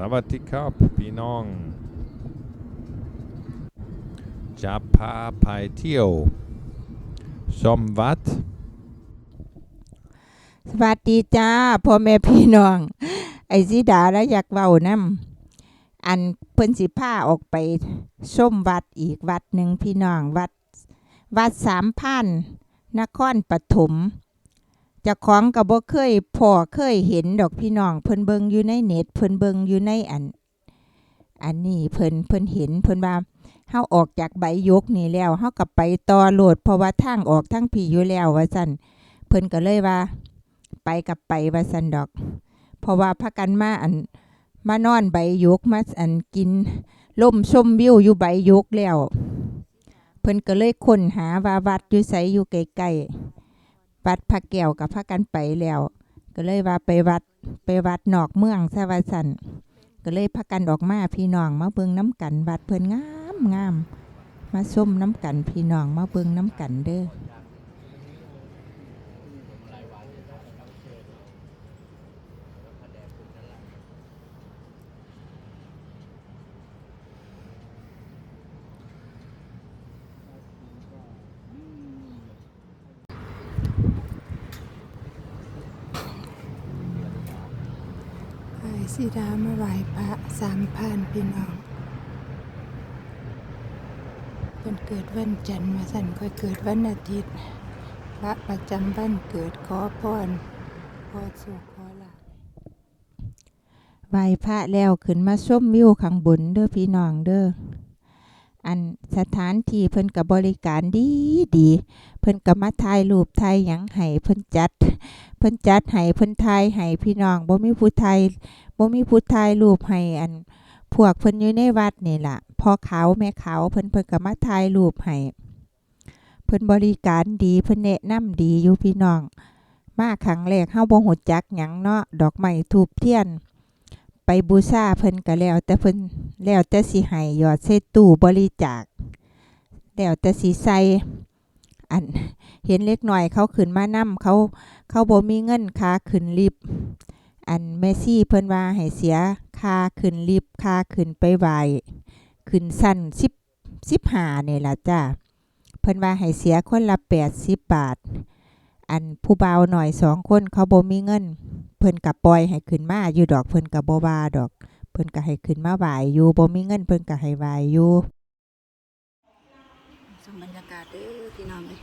สวัสดีครับพี่น้อง จะพาไปเที่ยวชมวัด สวัสดีจ้าพ่อแม่พี่น้อง ไอซิดาแล้วอยากเว้านำอันเพิ่นสิพาออกไปชมวัดอีกวัดหนึ่งพี่น้องวัด วัดสามพันนครปฐมเจ้าของก็บบ่เคยพอเคยเห็นดอกพี่น้องเพิ่นเบิงอยู่ในเน็ตเพิ่นเบิงอยู่ในอัน อันนี้เพิ่นเพิ่นเห็นเพิ่นว่าเฮาออกจากใบยกนี่แล้วเฮาก็ไปต่อโหลดเพราะว่าทางออกทางผีอยู่แล้วว่าซั่นเพิ่นก็เลยว่า ไปกับไปว่าสันดอก เพราะว่าพักกันมาอันมานอนใบยกมาอันกินล่มชมวิวอยู่ใบยกแล้ว เพิ่นก็เลยค้นหาว่าวัดอยู่ไสอยู่ใกล้ๆ วัดพระแก้วกับพระกันไปแล้ว ก็เลยว่าไปวัดไปวัดนอกเมืองซะว่าสันก็เลยพากกันออกมาพี่น้องมาเบิ่งน้ำกันวัดเพิ่นงามงามมาส้มน้ำกันพี่น้องมาเบิ่งน้ำกันเด้อ สีดามาไหวพระสามพันพี่น้องเพิ่นเกิดวันจันทร์มาสั่นค่อยเกิดวันอาทิตย์ พระประจำวันเกิดขอพรขอสุขขอลาไหวพระแล้วขึ้นมาส้มมิวข้างบนเด้อพี่น้องเด้อ อันสถานที่เพิ่นกับบริการดีดี เพิ่นก็มาถ่ายรูปถ่ายหยังให้เพิ่นจัด เพิ่นจัดให้เพิ่นถ่ายให้พี่น้องบ่มีผู้ถ่ายบ่มีผู้ถ่ายรูปให้อันพวกเพิ่นอยู่ในวัดนี่ล่ะพ่อเขาแม่เขาเพิ่นเพิ่นก็มาถ่ายรูปให้เพิ่นบริการดีเพิ่นแนะนำดีอยู่พี่น้อง มาครั้งแรกเฮาบ่ฮู้จักหยังเนาะดอกไม้ทูบเทียน ไปบูชาเพิ่นก็แล้ว แต่เพิ่นแล้วแต่สิให้ยอดใส่ตู้บริจาคแล้วแต่สิใส่อันเห็นเล็กหน่อยเขาขึ้นมานํเขาเขาบ่มีเงินค่าขึ้นลิฟต์อันแม่ซี่เพิ่นว่าให้เสียค่าขึ้นลิฟต์ค่าขึ้นไปไหวขึ้นสั้น10 15นี่ล่ะจ้าเพิ่นว่าให้เสียคนละ80บาท อันผู้บ่าวหน่อยสองคนเขาบ่มีเงิน เพิ่นก็ปล่อยให้ขึ้นมาอยู่ดอกเพิ่นก็บ่ว่าดอก เพิ่นก็ให้ขึ้นมาไหวอยู่บ่มีเงินเพิ่นก็ให้ไหวอยู่สมบรรยากาศเด้อพี่น้องเอ้ย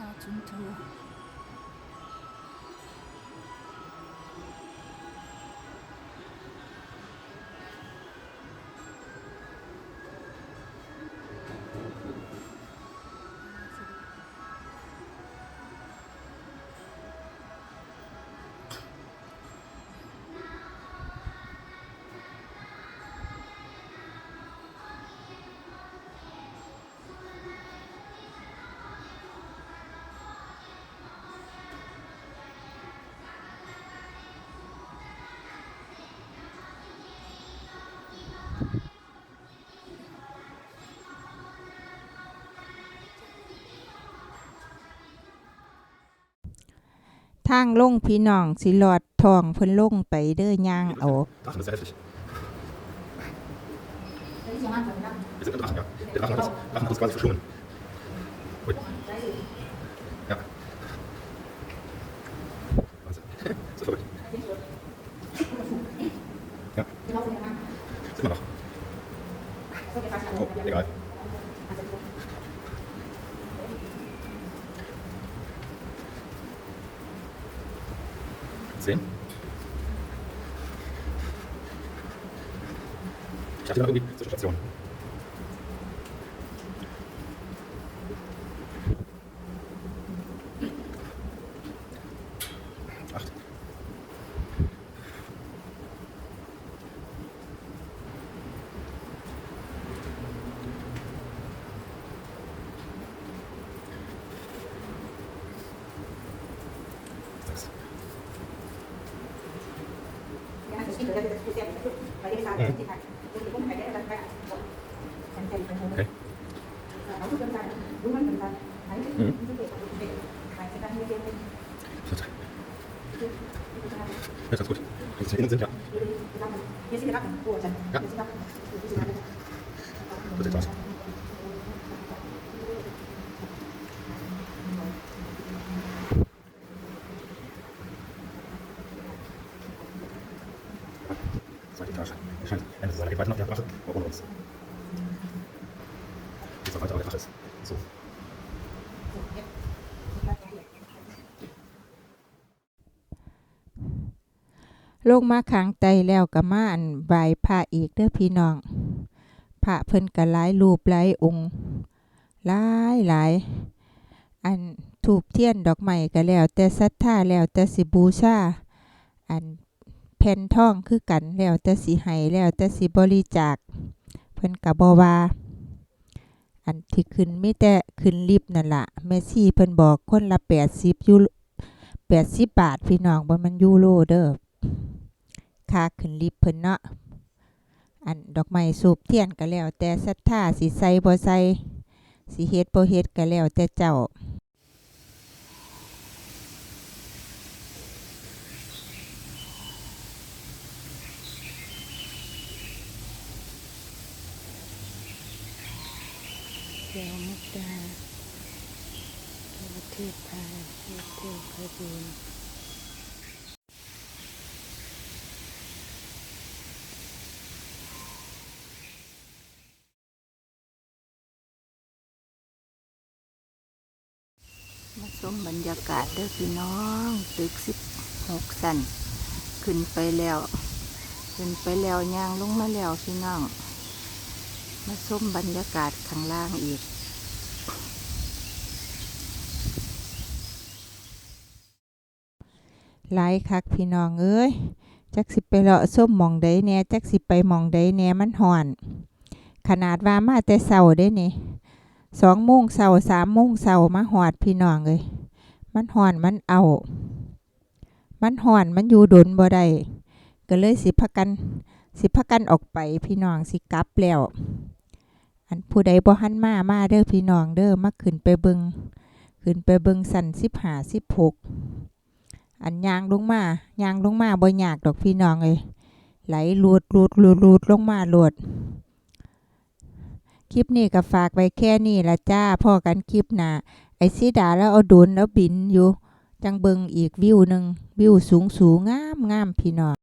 พระ ทูทางลงพี่น้องสิหลอดทองเพิ่นลงไปเด้อย่างเอา 38. Wir sind unter 8, ja. Der Drachen hat uns, Drachen hat uns quasi verschlungen. Ui. Zehn. Ich dachte irgendwie zur Station. Okay. Mhm. Warte. Ja, ganz gut. Es innen sind, ja. Ja. Das ist etwas. 12 شنطة أنا الزمالك بعد نقطة 11 وأكون رئيس صفحات أولاد أخذ صوف ลกมาขังไตแล้วก็มาอันบายพระอีกเด้อพี่น้องพระเพิ่นกะหลายรูปหลายองค์หลายหลายอันถูกเทียนดอกไม้ก็แล้วแต่ศรัทธาแล้วแต่สิบูชาอัน แผ่นทองคือกันแล้วแต่สิให้แล้วแต่สิบริจาคเพิ่นก็บ่ว่า อันที่ขึ้นมีแต่ขึ้นลิฟต์นั่นล่ะแม่ชีเพิ่นบอกคนละ80ยูโร80บาทพี่น้องบ่มันยูโรเด้อค่าขึ้นลิฟต์เพิ่นเนาะอันดอกไม้สูบเทียนก็แล้วแต่ศรัทธาสิใส่บ่ใส่สิเฮ็ดบ่เฮ็ดก็แล้วแต่เจ้า แก้วมุกดาแก้วเทพพาเทพเทพพบูนมาชมบรรยากาศเด้อพี่น้องตึกสิบหกสันขึ้นไปแล้ว ขึ้นไปแล้วย่างลงมาแล้วพี่น้อง มาชมบรรยากาศข้างล่างอีก หลายคักพี่น้องเอ้ยจักสิไปเลาะส้มมองใดแหน่จักสิไปมองใดแหน่มันฮ้อน ขนาดว่ามาแต่เช้าเด้นี่สองโมงเช้าสามโมงเช้ามาหอดพี่น้องเอ้ยมันฮ้อนมันเอา มันฮ้อนมันอยู่ดนบ่ได้ก็เลยสิพากัน สิพากันออกไปพี่น้องสิกลับแล้ว อันผู้ใดบ่หันมามาเด้อพี่น้องเด้อมาขึ้นไปเบิงขึ้นไปเบิงสั่นสิบห้าสิบหก อันยางลงมายางลงมาบ่ยากดอกพี่น้องเอ้ยไหลลูดลูดลูดลูดลงมาโลดคลิปนี้ก็ฝากไว้แค่นี้ละจ้าพ่อกันคลิปหนาไอซิดาแล้วเอาดุนแล้วบินอยู่ จังเบิงอีกวิวหนึ่งวิวสูงสูงงามงามพี่น้อง